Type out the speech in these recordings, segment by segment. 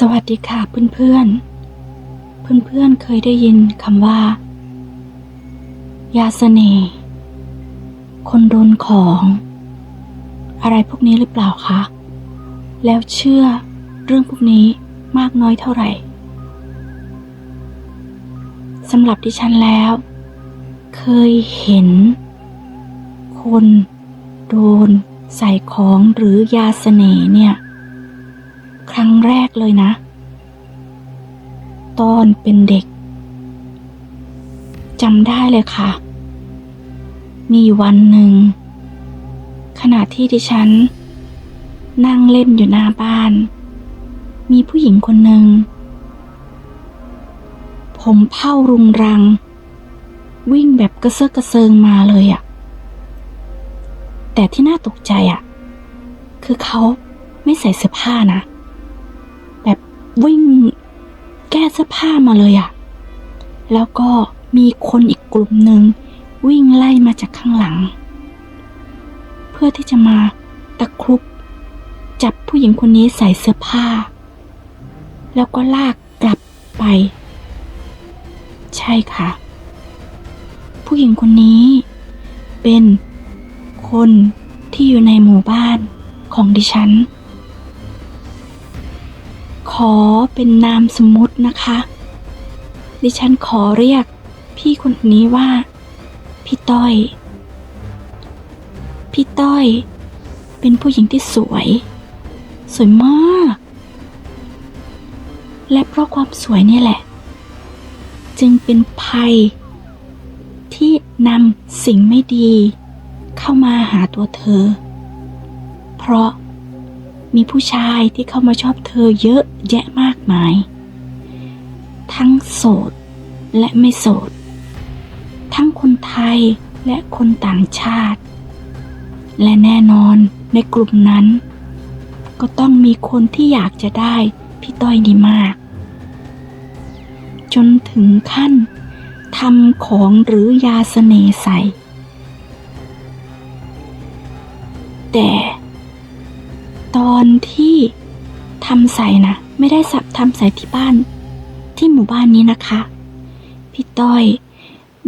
สวัสดีค่ะเพื่อนๆ เพื่อนๆเคยได้ยินคำว่า ยาเสน่ห์คนโดนของ อะไรพวกนี้หรือเปล่าคะ แล้วเชื่อเรื่องพวกนี้มากน้อยเท่าไหร่สำหรับดิฉันแล้ว เคยเห็น คนโดนใส่ของหรือยาเสน่ห์เนี่ย ครั้งแรกเลยนะ ตอนเป็นเด็กจำได้เลยค่ะ มีวันหนึ่ง ขณะที่ดิฉัน นั่งเล่นอยู่หน้าบ้าน มีผู้หญิงคนหนึ่ง ผมเผ้ารุงรัง วิ่งแบบกระเซาะกระเซิงมาเลยอะแต่ที่น่าตกใจอะคือเขาไม่ใส่เสื้อผ้านะ วิ่งแก้เสื้อผ้ามาเลยอะแล้วก็มีคนอีกกลุ่มหนึ่งวิ่งไล่มาจากข้างหลัง เพื่อที่จะมาตะครุบจับผู้หญิงคนนี้ใส่เสื้อผ้า แล้วก็ลากกลับไป ใช่ค่ะ ผู้หญิงคนนี้เป็นคนที่อยู่ในหมู่บ้านของดิฉัน ขอเป็นนามสมมุตินะคะ ดิฉันขอเรียกพี่คนนี้ว่า พี่ต้อย พี่ต้อย เป็นผู้หญิงที่สวย สวยมาก และเพราะความสวยนี่แหละ จึงเป็นภัย ที่นำสิ่งไม่ดี เข้ามาหาตัวเธอ เพราะ มีผู้ชายที่เข้ามาชอบเธอเยอะแยะมากมาย ทั้งโสดและไม่โสด ทั้งคนไทยและคนต่างชาติ และแน่นอนในกลุ่มนั้น ก็ต้องมีคนที่อยากจะได้พี่ต้อยนี่มาก จนถึงขั้นทำของหรือยาเสน่ห์ใส่ แต่ ตอนที่ทำใส่นะ ไม่ได้สับทำใส่ที่บ้าน ที่หมู่บ้านนี้นะคะ พี่ต้อย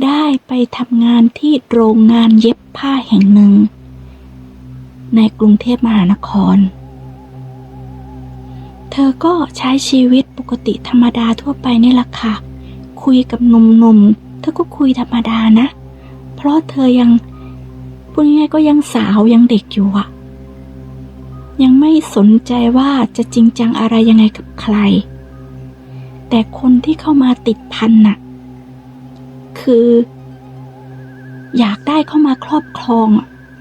ได้ไปทำงานที่โรงงานเย็บผ้าแห่งหนึ่ง ในกรุงเทพมหานคร เธอก็ใช้ชีวิตปกติธรรมดาทั่วไปนี่แหละค่ะ คุยกับหนุ่มๆ เธอก็คุยธรรมดานะ เพราะเธอยังพูดง่ายก็ยังสาวยังเด็กอยู่อะ ยังไม่สนใจว่าจะจริงจังอะไรยังไงกับใคร แต่คนที่เข้ามาติดพันน่ะ คือ อยากได้เข้ามาครอบครอง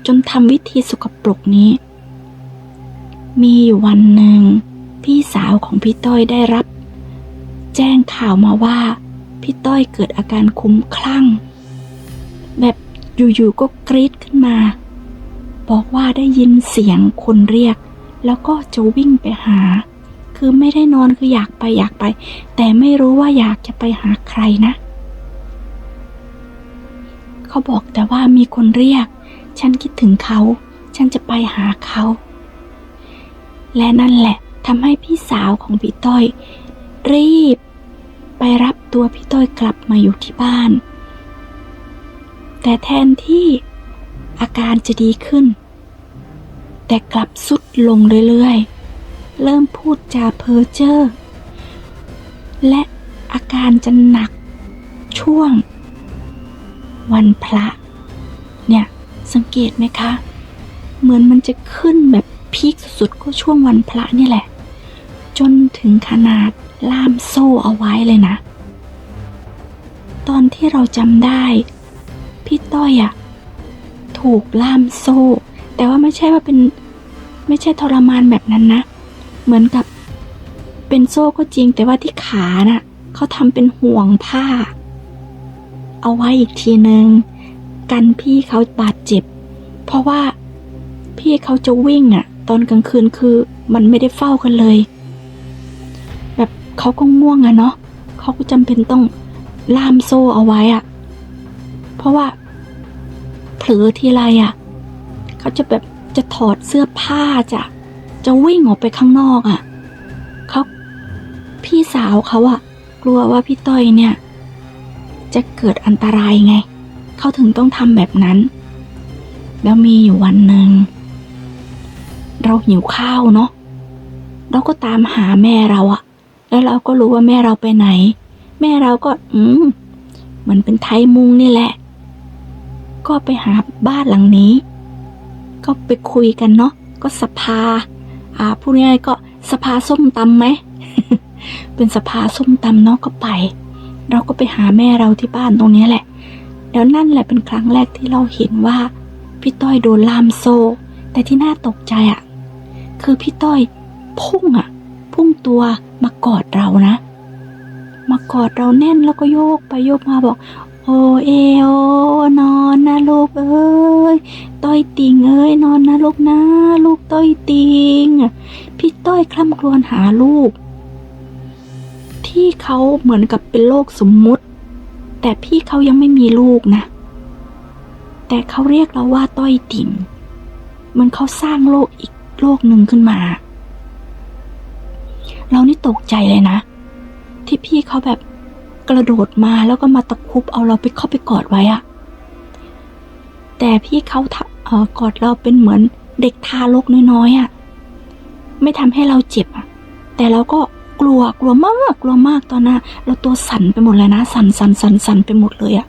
จนทำวิธีสกปรกนี้ มีอยู่วันหนึ่ง พี่สาวของพี่ต้อยได้รับ แจ้งข่าวมาว่า พี่ต้อยเกิดอาการคุ้มคลั่ง แบบอยู่ๆก็กรีดขึ้นมาบอกว่าได้ยินเสียงคนเรียก แล้วก็จะวิ่งไปหา คือไม่ได้นอนคืออยากไปอยากไป แต่ไม่รู้ว่าอยากจะไปหาใครนะ เขาบอกแต่ว่ามีคนเรียก ฉันคิดถึงเขา ฉันจะไปหาเขา และนั่นแหละทำให้พี่สาวของพี่ต้อย รีบ ไปรับตัวพี่ต้อยกลับมาอยู่ที่บ้าน แต่แทนที่อาการจะดีขึ้น แต่กลับสุดลงเรื่อยๆ เริ่มพูดจาเพ้อเจ้อ และอาการจะหนักช่วง วันพระ เนี่ย สังเกตไหมคะ เหมือนมันจะขึ้นแบบพีคสุดๆก็ช่วงวันพระนี่แหละ จนถึงขนาดล่ามโซ่เอาไว้เลยนะ ตอนที่เราจำได้ พี่ต้อยอะถูกล่ามโซ่ แต่ว่าไม่ใช่ว่าเป็นไม่ใช่ทรมานแบบนั้นนะ เหมือนกับเป็นโซ่ก็จริง แต่ว่าที่ขาน่ะเขาทำเป็นห่วงผ้า เอาไว้อีกทีหนึงกันพี่เขาบาดเจ็บ เพราะว่าพี่เขาจะวิ่งอะตอนกลางคืนคือมันไม่ได้เฝ้ากันเลย แบบเขาก็ง่วงอะเนาะเขาก็จำเป็นต้องล่ามโซ่เอาไว้อะเพราะว่าเผลอทีไรอะ เขาจะแบบจะถอดเสื้อผ้าจะจะวิ่งออกไปข้างนอกอะเขาพี่สาวเขาอะกลัวว่าพี่ต้อยเนี่ย จะเกิดอันตรายไง เขาถึงต้องทำแบบนั้น แล้วมีอยู่วันหนึ่งเราหิวข้าวเนาะเราก็ตามหาแม่เราอะแล้วเราก็รู้ว่าแม่เราไปไหน แม่เราก็ อืมเหมือนเป็นไทยมุงนี่แหละ ก็ไปหาบ้านหลังนี้ ก็ไปคุยกันเนาะก็สภา อ่าพูดง่ายก็สภาส้มตำไหม เป็นสภาส้มตำเนาะก็ไป เราก็ไปหาแม่เราที่บ้านตรงนี้แหละ แล้วนั่นแหละเป็นครั้งแรกที่เราเห็นว่า พี่ต้อยโดนล่ามโซ่ แต่ที่น่าตกใจอะ่ะ คือพี่ต้อยพุ่งอะ่ะ พุ่งตัวมากอดเรานะ มากอดเราแน่นแล้วก็โยกไปโยกมาบอก โอเอโอนอนนะลูกเอ้ยต้อยติงเอ้ยนอนนะลูกนะ ลูกต้อยติงพี่ต้อยคล่ำครวญหาลูก ที่เขาเหมือนกับเป็นโลกสมมุติ แต่พี่เขายังไม่มีลูกนะ แต่เขาเรียกเราว่าต้อยติ่งมันเขาสร้างโลกอีกโลกหนึ่งขึ้นมา เรานี่ตกใจเลยนะ ที่พี่เขาแบบ กระโดดมาแล้วก็มาตะคุบเอาเราไปเข้าไปกอดไว้อะแต่พี่เขาเออกอดเราเป็นเหมือนเด็กทารกน้อยๆอะไม่ทำให้เราเจ็บอะแต่เราก็กลัวกลัวมากกลัวมากตอนนั้นเราตัวสั่นไปหมดเลยนะ สั่นสั่นสั่นสั่นไปหมดเลยอะ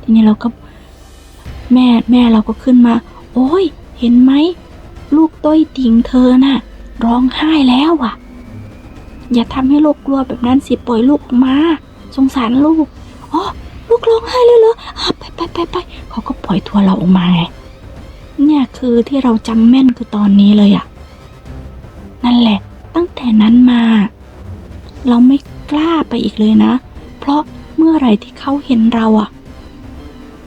ทีนี้เราก็แม่แม่เราก็ขึ้นมา โอ้ย เห็นไหมลูกต้อยติงเธอน่ะ ร้องไห้แล้วอะ อย่าทำให้ลูกกลัวแบบนั้นสิปล่อยลูกออกมา สงสารลูกอ๋อลูกร้องไห้เลยเหรอไปไปไปไปเขาก็ปล่อยตัวเราออกมาไงเนี่ยคือที่เราจำแม่นคือตอนนี้เลยอะนั่นแหละ ตั้งแต่นั้นมา เราไม่กล้าไปอีกเลยนะ เพราะเมื่อไรที่เขาเห็นเราอะ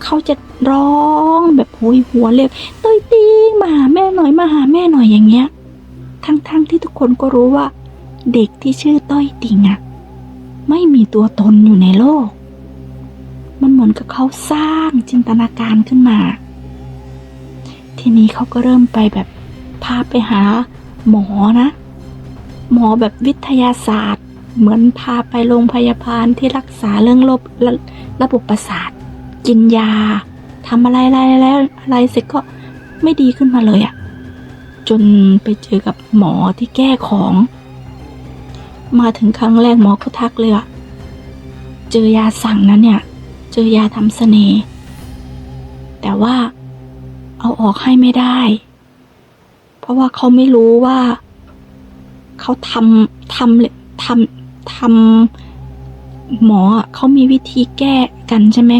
เขาจะร้องแบบโหยหัวเรียกต้อยติงมาหาแม่หน่อยมาหาแม่หน่อยอย่างเงี้ย ทั้งๆทที่ทุกคนก็รู้ว่า เด็กที่ชื่อต้อยติงอะ ไม่มีตัวตนอยู่ในโลก มันเหมือนกับเขาสร้างจินตนาการขึ้นมา ทีนี้เขาก็เริ่มไปแบบพาไปหาหมอนะ หมอแบบวิทยาศาสตร์ เหมือนพาไปโรงพยาบาลที่รักษาเรื่องระบบระระบบประสาท กินยาทำอะไรอะไรแล้วอะไรเสร็จก็ไม่ดีขึ้นมาเลยอะ่ะ จนไปเจอกับหมอที่แก้ของ มาถึงครั้งแรกหมอก็ทักเลยอะเจอยาสั่งนะเนี่ย เจอยาทำเสน่ห์แต่ว่าเอาออกให้ไม่ได้ เพราะว่าเขาไม่รู้ว่าเขาทำทำเลยทำทำหมอเขามีวิธีแก้กันใช่ไหม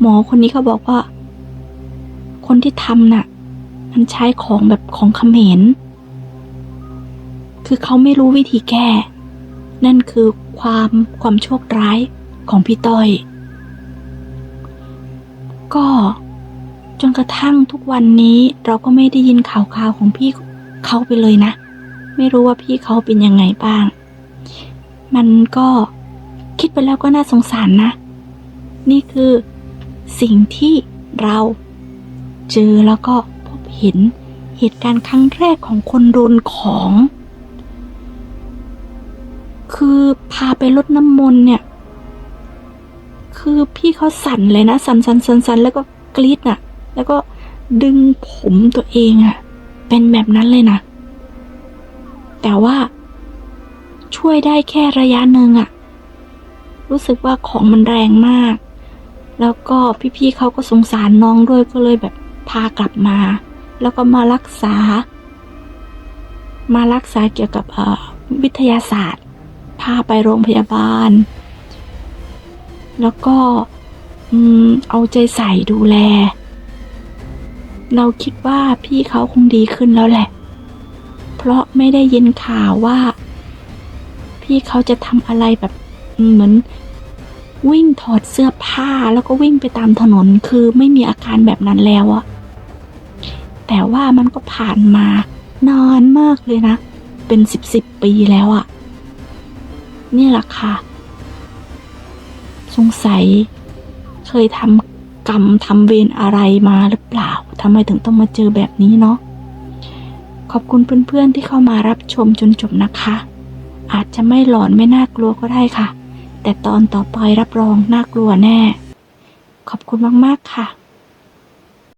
หมอคนนี้เขาบอกว่า คนที่ทำน่ะ มันใช้ของแบบของเขมร คือเขาไม่รู้วิธีแก้ นั่นคือความความโชคร้ายของพี่ต้อย ก็จนกระทั่งทุกวันนี้เราก็ไม่ได้ยินข่าวข่าวของพี่เขาไปเลยนะ ไม่รู้ว่าพี่เขาเป็นยังไงบ้าง มันก็คิดไปแล้วก็น่าสงสารนะ นี่คือสิ่งที่เราเจอแล้วก็พบเห็นเหตุการณ์ครั้งแรกของคนโดนของ คือพาไปลดน้ำมนต์เนี่ย คือพี่เขาสั่นเลยนะ สั่นสั่นสั่นสั่นแล้วก็กรีดน่ะ แล้วก็ดึงผมตัวเองอะเป็นแบบนั้นเลยนะ แต่ว่า ช่วยได้แค่ระยะหนึ่งอะรู้สึกว่าของมันแรงมาก แล้วก็พี่ๆเขาก็สงสารน้องด้วยก็เลยแบบพากลับมา แล้วก็มารักษา มารักษาเกี่ยวกับวิทยาศาสตร์ พาไปโรงพยาบาล แล้วก็อเอาใจใส่ดูแล เราคิดว่าพี่เขาคงดีขึ้นแล้วแหละ เพราะไม่ได้ยินข่าวว่า พี่เขาจะทำอะไรแบบเหมือน วิ่งถอดเสื้อผ้าแล้วก็วิ่งไปตามถนนคือไม่มีอาการแบบนั้นแล้วอะแต่ว่ามันก็ผ่านมานานมากเลยนะ เป็นสิบสิบปีแล้วอะ นี่แหละค่ะ สงสัย เคยทำกรรมทำเวรอะไรมาหรือเปล่าทำไมถึงต้องมาเจอแบบนี้เนาะขอบคุณเพื่อนๆที่เข้ามารับชมจนจบนะคะ อาจจะไม่หลอนไม่น่ากลัวก็ได้ค่ะ แต่ตอนต่อไปรับรองน่ากลัวแน่ ขอบคุณมากๆค่ะ